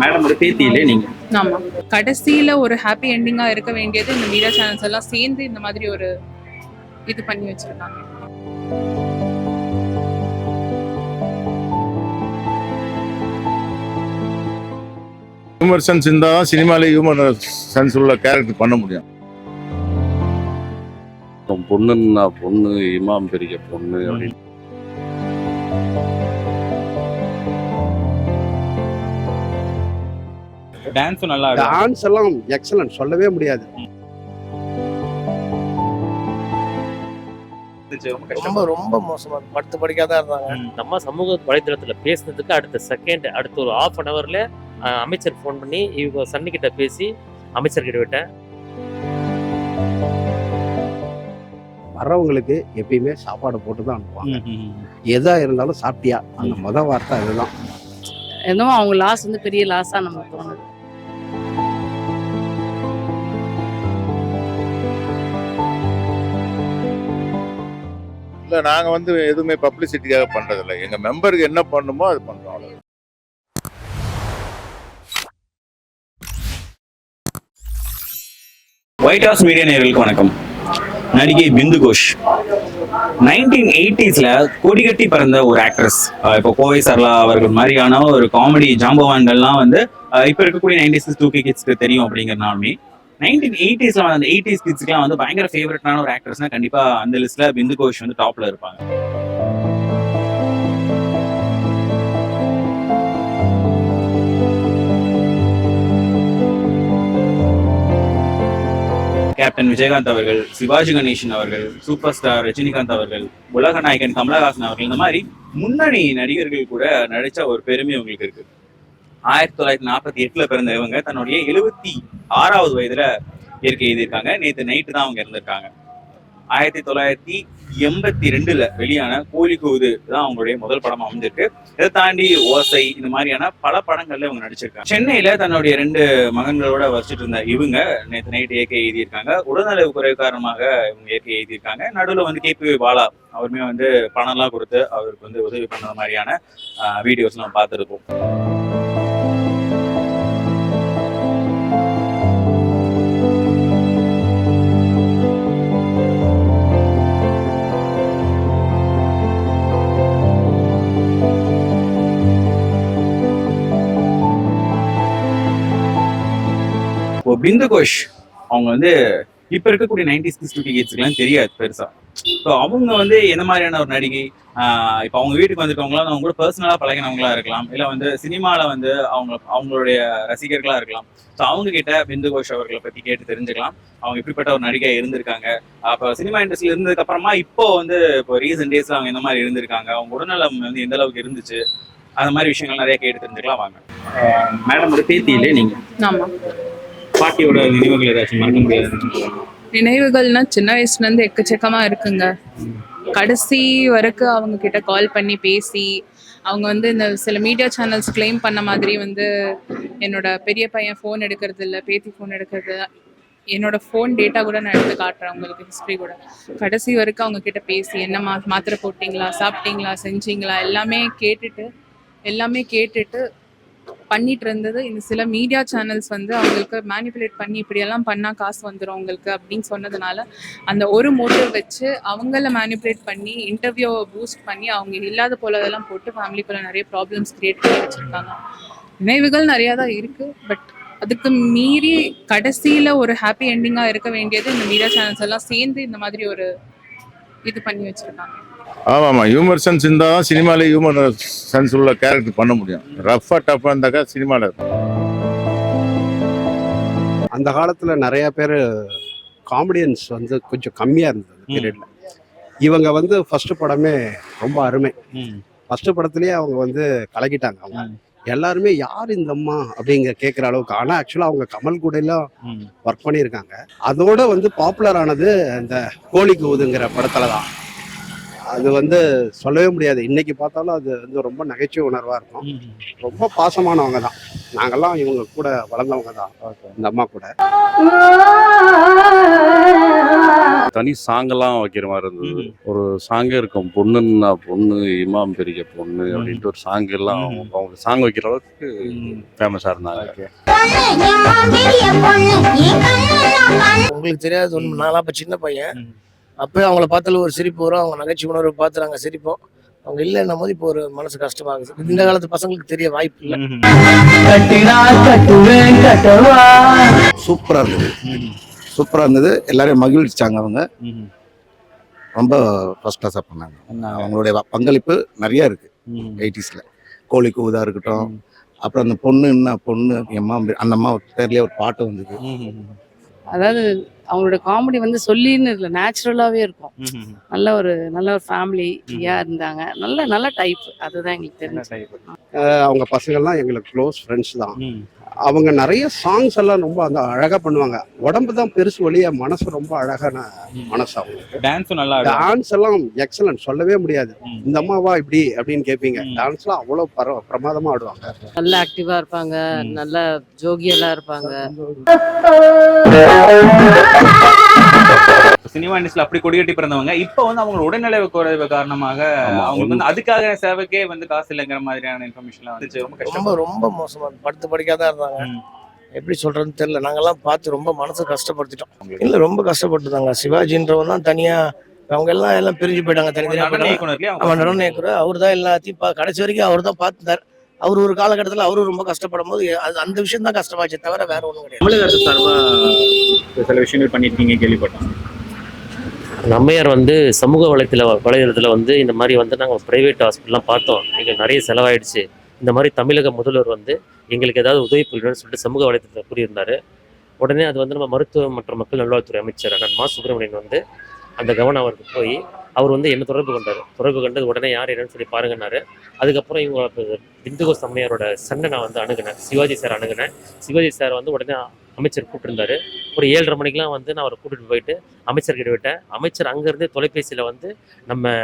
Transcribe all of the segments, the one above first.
மேடமோட பேத்தியிலே நீங்க. ஆமா. கடைசியில ஒரு ஹாப்பி எண்டிங்கா இருக்க வேண்டியது இந்த மீடியா சேனல்ஸ் எல்லாம் சேர்ந்து இந்த மாதிரி ஒரு இது பண்ணி வச்சிருக்காங்க. ஹியூமர் சென்ஸ் இருந்தால் தான் சினிமாலே ஹியூமர் சென்ஸ் உள்ள கேரக்டர் பண்ண முடியும். பொண்ணுன்னா பொண்ணு இமாம் பெரிய பொண்ணு அப்படின்னு டான்ஸும் நல்லா. டான்ஸ் எல்லாம் எக்ஸலன்ட் சொல்லவே முடியாது. ரொம்ப. ரொம்ப மோசமா. படுத்து படிக்காத இருந்தாங்க. நம்ம சமூக வலைதளத்துல பேசுனதுக்கு அடுத்த செகண்ட் அடுத்த ஒரு ஆஃப் அன் ஹவர்ல அமைச்சர் ஃபோன் பண்ணி இவங்க சன்னி கிட்ட பேசி அமைச்சர் கிட்ட விட்டேன். வர்றவங்களுக்கு எப்பயுமே சாப்பாடு போட்டு தான் அனுப்புவாங்க. எதா இருந்தாலும் சாப்பிட்டியா? அந்த முத வார்த்தை அதுதான். என்னமோ அவங்க லாஸ் வந்து பெரிய லாஸா நமக்கு தோணுது. இல்லை நாங்கள் வந்து எதுவுமே பப்ளிசிட்டிக்காக பண்ணுறதில்ல எங்கள் மெம்பருக்கு என்ன பண்ணுமோ அது பண்ணுறோம் அவ்வளோ ஒயிட் ஹவுஸ் மீடியா நேர்களுக்கு வணக்கம். நடிகை பிந்து கோஷ். நைன்டீன் எயிட்டிஸ்ல கொடிகட்டி பிறந்த ஒரு ஆக்ட்ரஸ் இப்போ கோவை சரளா அவர்கள் மாதிரியான ஒரு காமெடி ஜாம்பவான்கள்லாம் வந்து இப்போ இப்ப இருக்கக்கூடிய சிக்ஸ் டூ கே கிட்ஸ்க்கு தெரியும் அப்படிங்கிறனாலுமே நைன்டீன் எயிட்டிஸ்ல அந்த எயிட்டிஸ் கிட்ஸ்க்குலாம் வந்து பயங்கர ஃபேவரட்டான ஒரு ஆக்டர்ஸ்னா கண்டிப்பா அந்த லிஸ்ட்ல பிந்து கோஷ் வந்து டாப்ல இருப்பாங்க. கேப்டன் விஜயகாந்த் அவர்கள் சிவாஜி கணேசன் அவர்கள் சூப்பர் ஸ்டார் ரஜினிகாந்த் அவர்கள் உலக நாயகன் கமலஹாசன் அவர்கள் இந்த மாதிரி முன்னணி நடிகர்கள் கூட நடிச்ச ஒரு பெருமை உங்களுக்கு இருக்கு. ஆயிரத்தி தொள்ளாயிரத்தி நாற்பத்தி எட்டுல பிறந்த இவங்க தன்னுடைய எழுபத்தி ஆறாவது வயதுல இயற்கை எழுதியிருக்காங்க. நேத்து நைட்டு தான் அவங்க இருந்திருக்காங்க ஆயிரத்தி தொள்ளாயிரத்தி எண்பத்தி ரெண்டுல வெளியான கோழி கூது தான் அவங்களுடைய முதல் படம் அமைஞ்சிருக்கு. இதை தாண்டி ஓசை இந்த மாதிரியான பல படங்கள்ல இவங்க நடிச்சிருக்காங்க. சென்னையில தன்னுடைய ரெண்டு மகன்களோட வசிச்சுட்டு இருந்த இவங்க நேற்று நைட் இயற்கை எழுதியிருக்காங்க. உடல்நலவு குறைவு காரணமாக இவங்க இயற்கை எழுதியிருக்காங்க. நடுவில் வந்து கேபி பாலா அவருமே வந்து பணம்லாம் கொடுத்து அவருக்கு வந்து உதவி பண்ண மாதிரியான வீடியோஸ் நம்ம பார்த்துருக்கோம் பிந்து கோஷ் அவங்க வந்து இப்ப இருக்கக்கூடிய நைன்டிஸ் கிட்ஸ் டூ கிட்ஸ்க்குலாம் தெரியாது பெருசா. ஸோ அவங்க வந்து எந்த மாதிரியான ஒரு நடிகை? ஆஹ் இப்போ அவங்க வீட்டுக்கு வந்திருக்கவங்களாம் அவங்க கூட பர்சனலா பழகினவங்களா இருக்கலாம். இல்ல வந்து சினிமால வந்து அவங்க அவங்களுடைய ரசிகர்களா இருக்கலாம். ஸோ அவங்க கிட்ட பிந்து கோஷ் அவர்களை பத்தி கேட்டு தெரிஞ்சுக்கலாம். அவங்க இப்படிப்பட்ட ஒரு நடிகை இருந்திருக்காங்க. அப்போ சினிமா இண்டஸ்ட்ரியில இருந்ததுக்கு அப்புறமா இப்போ வந்து இப்போ ரீசெண்ட் டேஸ்ல அவங்க எந்த மாதிரி இருந்திருக்காங்க. அவங்க உடல்நலம் வந்து எந்த அளவுக்கு இருந்துச்சு? அந்த மாதிரி விஷயங்கள் நிறைய கேட்டு தெரிஞ்சுக்கலாம். வாங்க. மேடமோட பேத்தியிலே நீங்க? ஆமா. பாட்டியோட நினைவுகள் ஏதாச்சும் மறக்க முடியாது நினைவுகள்னா சின்ன வயசுல இருந்து எக்கச்சக்கமா இருக்குங்க. கடைசி வரைக்கும் அவங்க கிட்ட கால் பண்ணி பேசி அவங்க வந்து இந்த சில மீடியா சேனல்ஸ் கிளைம் பண்ண மாதிரி வந்து என்னோட பெரிய பையன் ஃபோன் எடுக்கிறது இல்லை பேத்தி ஃபோன் எடுக்கிறது என்னோட ஃபோன் டேட்டா கூட நான் எடுத்து காட்டுறேன் உங்களுக்கு ஹிஸ்ட்ரி கூட. கடைசி வரைக்கும் அவங்க கிட்ட பேசி என்ன மா மாத்திரை போட்டிங்களா சாப்பிட்டீங்களா செஞ்சீங்களா? எல்லாமே கேட்டுட்டு எல்லாமே கேட்டுட்டு பண்ணிட்டு இருந்தது இந்த சில மீடியா சேனல்ஸ் வந்து அவங்களுக்கு மேனிப்புலேட் பண்ணி இப்படியெல்லாம் பண்ணால் காசு வந்துடும் உங்களுக்கு அப்படின்னு சொன்னதுனால அந்த ஒரு மோட்டிவ் வச்சு அவங்கள மேனிப்புலேட் பண்ணி இன்டர்வியூவை பூஸ்ட் பண்ணி அவங்க இல்லாத போலதெல்லாம் போட்டு ஃபேமிலிக்குள்ள நிறைய ப்ராப்ளம்ஸ் கிரியேட் பண்ணி வச்சுருக்காங்க. நினைவுகள் நிறையா தான் இருக்குது பட் அதுக்கு மீறி கடைசியில் ஒரு ஹாப்பி எண்டிங்காக இருக்க வேண்டியது இந்த மீடியா சேனல்ஸ் எல்லாம் சேர்ந்து இந்த மாதிரி ஒரு இது பண்ணி வச்சுருக்காங்க. ஆமாம் ஆமாம் ஹியூமர் சென்ஸ் இருந்தால் தான் சினிமாலே ஹியூமர் சென்ஸ் உள்ள கேரக்டர் பண்ண முடியும். ரஃபாக டஃப்பாக இருந்தாக்கா சினிமாவில் அந்த காலத்துல நிறைய பேர் காமெடியன்ஸ் வந்து கொஞ்சம் கம்மியா இருந்தது பீரியட்ல இவங்க வந்து ஃபர்ஸ்ட் படமே ரொம்ப அருமை. ஃபர்ஸ்ட் படத்துலயே அவங்க வந்து கலக்கிட்டாங்க அவங்க. எல்லாருமே யார் இந்த அம்மா? அப்படிங்க கேட்குற அளவுக்கு. ஆனால் ஆக்சுவலாக அவங்க கமல் கூட எல்லாம் ஒர்க் பண்ணியிருக்காங்க. அதோட வந்து பாப்புலர் ஆனது இந்த கோழி கூதுங்கிற படத்துல தான் அது வந்து சொல்லவே முடியாது. இன்னைக்கு பார்த்தாலும் அது வந்து ரொம்ப நகைச்சுவை உணர்வா இருக்கும். ரொம்ப பாசமானவங்க தான். நாங்கெல்லாம் இவங்க கூட வளர்ந்தவங்க தான். இந்த அம்மா கூட. தனி சாங்கெல்லாம் வைக்கிற மாதிரி இருந்தது. ஒரு சாங்கே இருக்கும். பொண்ணுன்னா பொண்ணு இமாம் பெரிய பொண்ணு அப்படின்ட்டு ஒரு சாங் எல்லாம் அவங்க- சாங் வைக்கிற அளவுக்கு ஃபேமஸாக இருந்தாங்க. உங்களுக்கு தெரியாது ஒன்று நான்லாம் அப்போ சின்ன பையன். அப்போ அவங்கள பார்த்தால ஒரு சிரிப்பு வரும். அவங்க நகைச்சுவை உணர்வு பார்த்து நாங்கள் சிரிப்போம். அவங்க இல்லைன்னும் போது இப்போ ஒரு மனசு கஷ்டமாகுது. இந்த காலத்து பசங்களுக்கு தெரிய வாய்ப்பு இல்லை. சூப்பரா இருந்தது. சூப்பரா இருந்தது. எல்லாரையும் மகிழ்ச்சாங்க அவங்க. ரொம்ப ஃபர்ஸ்ட் கிளாஸாக பண்ணாங்க. அவங்களுடைய பங்களிப்பு நிறைய இருக்கு. எயிட்டிஸ்ல கோழி கூதா இருக்கட்டும். அப்புறம் அந்த பொண்ணு என்ன பொண்ணு எம்மா அந்த அம்மா பேர்லயே ஒரு பாட்டு வந்தது. அதாவது அவங்களோட காமெடி வந்து சொல்லின்னு இல்லை நேச்சுரலாகவே இருக்கும். நல்ல ஒரு நல்ல ஒரு ஃபேமிலியா இருந்தாங்க. நல்ல நல்ல டைப் அதுதான் எங்களுக்கு தெரிஞ்சு அவங்க பசங்கள்லாம் எங்களுக்கு க்ளோஸ் ஃப்ரெண்ட்ஸ் தான். அவங்க நிறைய சாங்ஸ் எல்லாம் ரொம்ப அந்த அழகா பண்ணுவாங்க. உடம்பு தான் பெருசு வழிய மனசு ரொம்ப அழகான மனசு அவங்களுக்கு. டான்ஸும் நல்லா டான்ஸ் எல்லாம் எக்ஸலன்ட் சொல்லவே முடியாது. இந்த அம்மாவா இப்படி அப்படின்னு கேட்பீங்க ம். டான்ஸ்லாம் அவ்வளவு பர பிரமாதமா ஆடுவாங்க. நல்ல ஆக்டிவா இருப்பாங்க. நல்ல ஜோகியெல்லாம் இருப்பாங்க. சினிமா இண்டஸ்ட்ரியில் அப்படி கொடிகட்டி பிறந்தவங்க இப்போ வந்து அவங்க உடல்நலை குறைவு காரணமாக அவங்களுக்கு வந்து அதுக்காக சேவைக்கே வந்து காசு இல்லைங்கிற மாதிரியான இன்ஃபர்மேஷன்லாம் வந்துச்சு. ரொம்ப ரொம்ப கஷ்டம் ரொம்ப மோசமா படுத்து படிக்காத இருந்தாங்க. எப்படி சொல்றதுன்னு தெரியல. நாங்கெல்லாம் பார்த்து ரொம்ப மனசு கஷ்டப்படுத்திட்டோம். இல்ல ரொம்ப கஷ்டப்பட்டுதாங்க. சிவாஜின்றவன் தான் தனியா அவங்க எல்லாம் எல்லாம் பிரிஞ்சு போயிட்டாங்க தனித்தனியா. நடன போயிட்டாங்க இயக்குனர் இல்லையா? அவன் நடன இயக்குனர். அவர் தான் எல்லாத்தையும் கடைசி வரைக்கும் அவர் தான் பார்த்துட்டார். அவர் ஒரு காலகட்டத்தில் அவரு ரொம்ப கஷ்டப்படும் போது அது அந்த விஷயம் தான் கஷ்டமாச்சே தவிர வேற ஒன்றும் கிடையாது. தமிழக அரசு சார்பா சில விஷயங்கள் பண்ணிருக்கீங்க கேள்விப்பட்டோம் நம்மையார் அம்மையார் வந்து சமூக வலைத்தில் வலைதளத்தில் வந்து இந்த மாதிரி வந்து நாங்கள் ப்ரைவேட் ஹாஸ்பிட்டல்லாம் பார்த்தோம். எங்களுக்கு நிறைய செலவாயிடுச்சு. இந்த மாதிரி தமிழக முதல்வர் வந்து எங்களுக்கு ஏதாவது உதவி புரியணும்னு சொல்லிட்டு சமூக வலைத்தளத்தில் கூறியிருந்தாரு. உடனே அது வந்து நம்ம மருத்துவ மற்றும் மக்கள் நல்வாழ்வுத்துறை அமைச்சர் அண்ணன் மா சுப்பிரமணியன் வந்து அந்த கவனம் அவருக்கு போய் அவர் வந்து என்ன தொடர்பு கொண்டார்? தொடர்பு கொண்டது உடனே யார் என்னன்னு சொல்லி பாருங்கன்னாரு. அதுக்கப்புறம் இவங்க பிந்துகோ சம்மையாரோட சண்டை நான் வந்து அணுகுனேன். சிவாஜி சார் அணுகினேன். சிவாஜி சார் வந்து உடனே அமைச்சர் கூப்பிட்டுருந்தாரு. ஒரு ஏழரை மணிக்கெலாம் வந்து நான் அவரை கூட்டிகிட்டு போயிட்டு அமைச்சர்கிட்ட விட்டேன். அமைச்சர் அங்கேருந்து தொலைபேசியில் வந்து நம்ம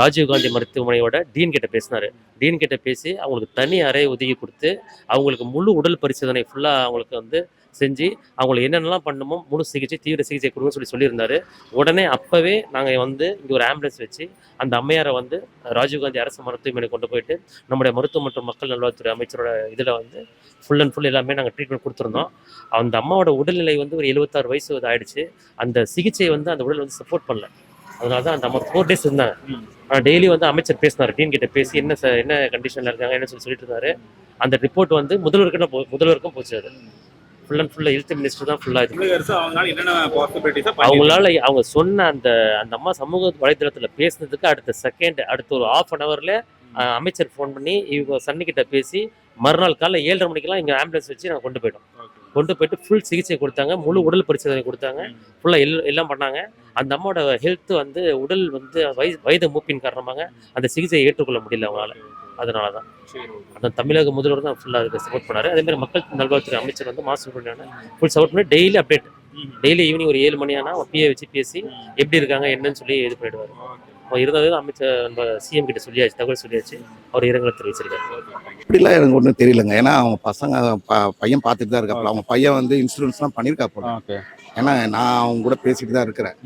ராஜீவ்காந்தி மருத்துவமனையோட டீன் கிட்ட பேசினார். டீன் கிட்ட பேசி அவங்களுக்கு தனி அறை ஒதுக்கி கொடுத்து அவங்களுக்கு முழு உடல் பரிசோதனை ஃபுல்லாக அவங்களுக்கு வந்து செஞ்சு அவங்களுக்கு என்னென்னலாம் பண்ணணுமோ முழு சிகிச்சை தீவிர சிகிச்சை கொடுங்கன்னு சொல்லி சொல்லியிருந்தாரு. உடனே அப்போவே நாங்கள் வந்து இங்கே ஒரு ஆம்புலன்ஸ் வச்சு அந்த அம்மையாரை வந்து ராஜீவ்காந்தி அரசு மருத்துவமனை கொண்டு போயிட்டு நம்முடைய மருத்துவ மற்றும் மக்கள் நல்வாழ்வுத்துறை அமைச்சரோட இதில் வந்து ஃபுல் அண்ட் ஃபுல் எல்லாமே நாங்கள் ட்ரீட்மெண்ட் கொடுத்துருந்தோம். அந்த அம்மாவோட உடல்நிலை வந்து ஒரு எழுபத்தாறு வயசு ஆயிடுச்சு. அந்த சிகிச்சை வந்து அந்த உடல் வந்து சப்போர்ட் பண்ணல. அதனால தான் அந்த அம்மா ஃபோர் டேஸ் இருந்தாங்க. ஆனால் டெய்லி வந்து அமைச்சர் பேசினார் டீன் கிட்ட பேசி என்ன சார் என்ன கண்டிஷனில் இருக்காங்க என்ன சொல்லி சொல்லிட்டு இருந்தாரு. அந்த ரிப்போர்ட் வந்து முதல்வருக்கு போ முதல்வருக்கும் போச்சு அது. ஃபுல் அண்ட் ஃபுல்லாக ஹெல்த் மினிஸ்டர் தான் ஃபுல்லாக இது அவங்களால அவங்க சொன்ன அந்த அந்த அம்மா சமூக வலைதளத்துல பேசினதுக்கு அடுத்த செகண்ட் அடுத்த ஒரு ஆஃப் அன் ஹவர்ல அமைச்சர் ஃபோன் பண்ணி இவங்க சன்னி கிட்ட பேசி மறுநாள் காலைல ஏழரை மணிக்கெல்லாம் இங்க ஆம்புலன்ஸ் வச்சு நாங்கள் கொண்டு போயிட்டோம். கொண்டு போயிட்டு ஃபுல் சிகிச்சை கொடுத்தாங்க முழு உடல் பரிசோதனை கொடுத்தாங்க ஃபுல்லாக எல் எல்லாம் பண்ணாங்க. அந்த அம்மாவோட ஹெல்த் வந்து உடல் வந்து வயது வயது மூப்பின் காரணமாக அந்த சிகிச்சையை ஏற்றுக்கொள்ள முடியல அவங்களால. அதனால தான் அந்த தமிழக முதல்வர் தான் ஃபுல்லாக அதுக்கு சப்போர்ட் பண்ணாரு. அதே மாதிரி மக்கள் நல்வாழ்வுத்துறை அமைச்சர் வந்து மாசு சுப்பிரமணியன் ஃபுல் சப்போர்ட் பண்ணி டெய்லி அப்டேட் டெய்லி ஈவினிங் ஒரு ஏழு மணி ஆனால் பிஏ வச்சு பேசி எப்படி இருக்காங்க என்னன்னு சொல்லி இது பண்ணிடுவார். அவர் இருந்தது அமைச்சர் நம்ம சிஎம் கிட்ட சொல்லியாச்சு தகவல் சொல்லியாச்சு. அவர் இரங்கலை தெரிவிச்சிருக்காரு. இப்படிலாம் எனக்கு ஒன்றும் தெரியலங்க. ஏன்னா அவங்க பசங்க ப- பையன் பார்த்துட்டு தான் இருக்காப்புல. அவங்க பையன் வந்து இன்சூரன்ஸ்லாம் பண்ணியிருக்கா போல ஏன்னா நான் அவங்க கூட பேசிட்டு தான் இருக்கிறேன்.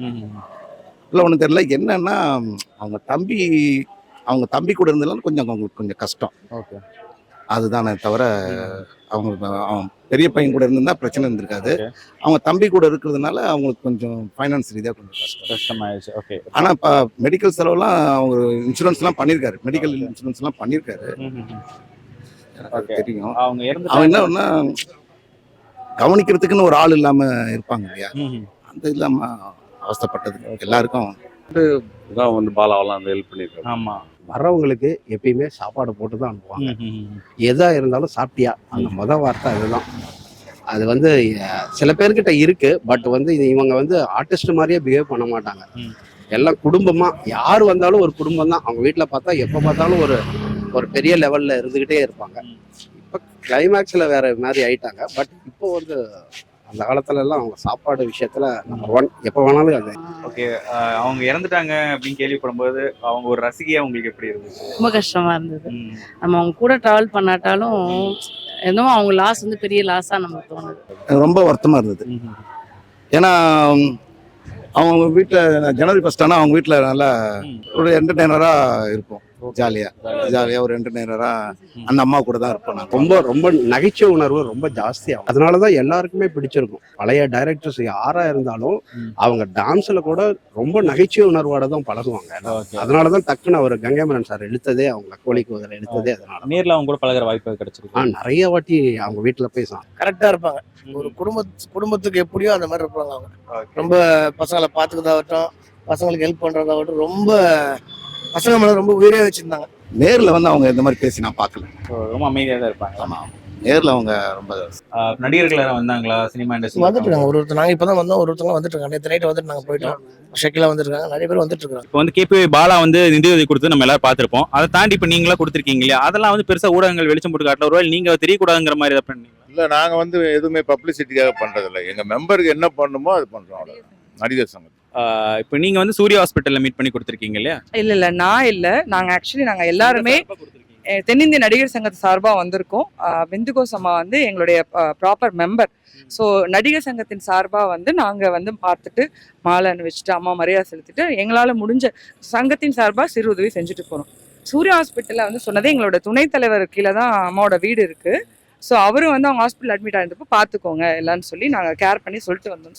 இல்லை ஒன்றும் தெரியல. என்னன்னா அவங்க தம்பி அவங்க தம்பி கூட இருந்ததுலாம் கொஞ்சம் அவங்களுக்கு கொஞ்சம் கஷ்டம். ஓகே. அதுதானே தவிர அவங்க அவன் பெரிய பையன் கூட இருந்திருந்தா பிரச்சனை இருந்திருக்காது. அவங்க தம்பி கூட இருக்கிறதுனால அவங்களுக்கு கொஞ்சம் ஃபைனான்ஸ் ரீதியாக கொஞ்சம் கஷ்டம். கஷ்டமாயிடுச்சு ஓகே. ஆனால் இப்போ மெடிக்கல் செலவுலாம் அவங்க இன்சூரன்ஸ்லாம் பண்ணியிருக்காரு மெடிக்கல் இன்சூரன்ஸ்லாம் பண்ணியிருக்காரு. தெரியும். அவங்க அவன் என்ன ஒன்றா கவனிக்கிறதுக்குன்னு ஒரு ஆள் இல்லாமல் இருப்பாங்க இல்லையா? அந்த இல்லாமல் அவஸ்தைப்பட்டது. எல்லாருக்கும் வந்து பாலாவெல்லாம் அந்த ஹெல்ப் பண்ணியிருக்காரு. ஆமா. வர்றவங்களுக்கு எப்பயுமே சாப்பாடு போட்டு தான் அனுப்புவாங்க. எதா இருந்தாலும் சாப்பிட்டியா? அந்த முத வார்த்தை அதுதான். அது வந்து சில பேர்கிட்ட இருக்கு பட் வந்து இது இவங்க வந்து ஆர்டிஸ்ட் மாதிரியே பிஹேவ் பண்ண மாட்டாங்க. எல்லாம் குடும்பமா யார் வந்தாலும் ஒரு குடும்பம் தான். அவங்க வீட்டில் பார்த்தா எப்போ பார்த்தாலும் ஒரு ஒரு பெரிய லெவல்ல இருந்துகிட்டே இருப்பாங்க. இப்போ கிளைமேக்ஸ்ல வேற மாதிரி ஆயிட்டாங்க. பட் இப்போ வந்து அந்த காலத்துல எல்லாம் அவங்க சாப்பாடு விஷயத்துல நம்பர் ஒன் எப்போ வேணாலும் அது ஓகே அவங்க இறந்துட்டாங்க அப்படின்னு கேள்விப்படும்போது அவங்க ஒரு ரசிகையா உங்களுக்கு எப்படி இருந்துச்சு ரொம்ப கஷ்டமா இருந்தது. நம்ம அவங்க கூட ட்ராவல் பண்ணாட்டாலும் ஏதோ அவங்க லாஸ் வந்து பெரிய லாஸா நமக்கு தோணுது ரொம்ப வருத்தமாக இருந்தது. ஏன்னா அவங்க வீட்டில் ஜனவரி ஃபஸ்ட் ஆனால் அவங்க வீட்டில் நல்லா. ஒரு என்டர்டெய்னராக இருப்போம் ஜாலியாக ஜாலியாக ஒரு என்டர்டெய்னராக அந்த அம்மா கூட தான் இருப்போம் நான் ரொம்ப ரொம்ப நகைச்சுவை உணர்வு ரொம்ப ஜாஸ்தியாகும். அதனால தான் எல்லாருக்குமே பிடிச்சிருக்கும். பழைய டைரக்டர்ஸ் யாரா இருந்தாலும். அவங்க டான்ஸ்ல கூட ரொம்ப நகைச்சுவை உணர்வோட தான் பழகுவாங்க. Okay. அதனால தான் டக்குன்னு அவர் கங்கைமரன் சார் எடுத்ததே அவங்க கோழி கூதல் எடுத்ததே அதனால நேர்ல அவங்க கூட பழகுற வாய்ப்பு கிடைச்சிருக்கு. நிறைய வாட்டி அவங்க வீட்டுல போய் சா- கரெக்டாக இருப்பாங்க. ஒரு குடும்ப குடும்பத்துக்கு எப்படியோ அந்த மாதிரி இருப்பாங்க அவங்க. ரொம்ப பசங்களை பார்த்துக்கிறதாகட்டும் பசங்களுக்கு ஹெல்ப் பண்ணுறதாகட்டும் ரொம்ப பசங்க மேலே ரொம்ப உயிரே வச்சுருந்தாங்க. நேரில் வந்து அவங்க இந்த மாதிரி பேசி நான் பார்க்கல. ரொம்ப அமைதியா தான் இருப்பாங்க. ஆமாம் நேரில் அவங்க ரொம்ப நடிகர்கள் யாரும் வந்தாங்களா? சினிமா இண்டஸ்ட்ரி வந்துட்டு இருக்காங்க ஒரு ஒருத்தர் நாங்கள் இப்போ தான் வந்தோம். ஒரு ஒருத்தவங்க வந்துட்டு இருக்காங்க நேற்று நைட்டு வந்துட்டு நாங்கள் போயிட்டோம். ஷக்கிலா வந்துருக்காங்க. நிறைய பேர் வந்துட்டு இருக்காங்க இப்போ வந்து கேபி பாலா வந்து நிதியுதவி கொடுத்து நம்ம எல்லாரும் பார்த்திருப்போம். அதை தாண்டி இப்போ நீங்களா கொடுத்துருக்கீங்க இல்லையா? அதெல்லாம் வந்து பெருசா ஊடகங்கள் வெளிச்சம் போட்டு காட்டல ஒருவேளை நீங்க தெரியக்கூடாதுங்கிற மாதிரி ஏதாவது பண்ணீங்க இல்லை நாங்கள் வந்து எதுவுமே பப்ளிசிட்டிக்காக பண்ணுறதில்ல எங்கள் மெம்பருக்கு என்ன பண்ணணுமோ அது பண்ணுறோம் அவ்வளோ நடிகர் சங்கம் இப்போ நீங்க வந்து சூர்யா ஹாஸ்பிட்டல்ல மீட் பண்ணி கொடுத்துருக்கீங்க இல்லையா? இல்ல இல்ல நான் இல்ல. நாங்க ஆக்சுவலி நாங்க எல்லாருமே தென்னிந்திய நடிகர் சங்கத்து சார்பா வந்திருக்கோம். விந்துகோஸ் அம்மா வந்து எங்களுடைய ப்ராப்பர் மெம்பர் ஸோ நடிகர் சங்கத்தின் சார்பா வந்து நாங்க வந்து பார்த்துட்டு மாலை அணிவிச்சுட்டு அம்மா மரியாதை செலுத்திட்டு எங்களால முடிஞ்ச சங்கத்தின் சார்பா சிறு உதவி செஞ்சுட்டு போறோம். சூர்யா ஹாஸ்பிட்டல்ல வந்து சொன்னதே எங்களோட துணைத் தலைவர் கீழே தான் அம்மாவோட வீடு இருக்கு. ஸோ அவரும் வந்து அவங்க ஹாஸ்பிட்டல் அட்மிட் ஆயிருந்தப்போ பார்த்துக்கோங்க எல்லாம்னு சொல்லி நாங்கள் கேர் பண்ணி சொல்லிட்டு வந்தோம்.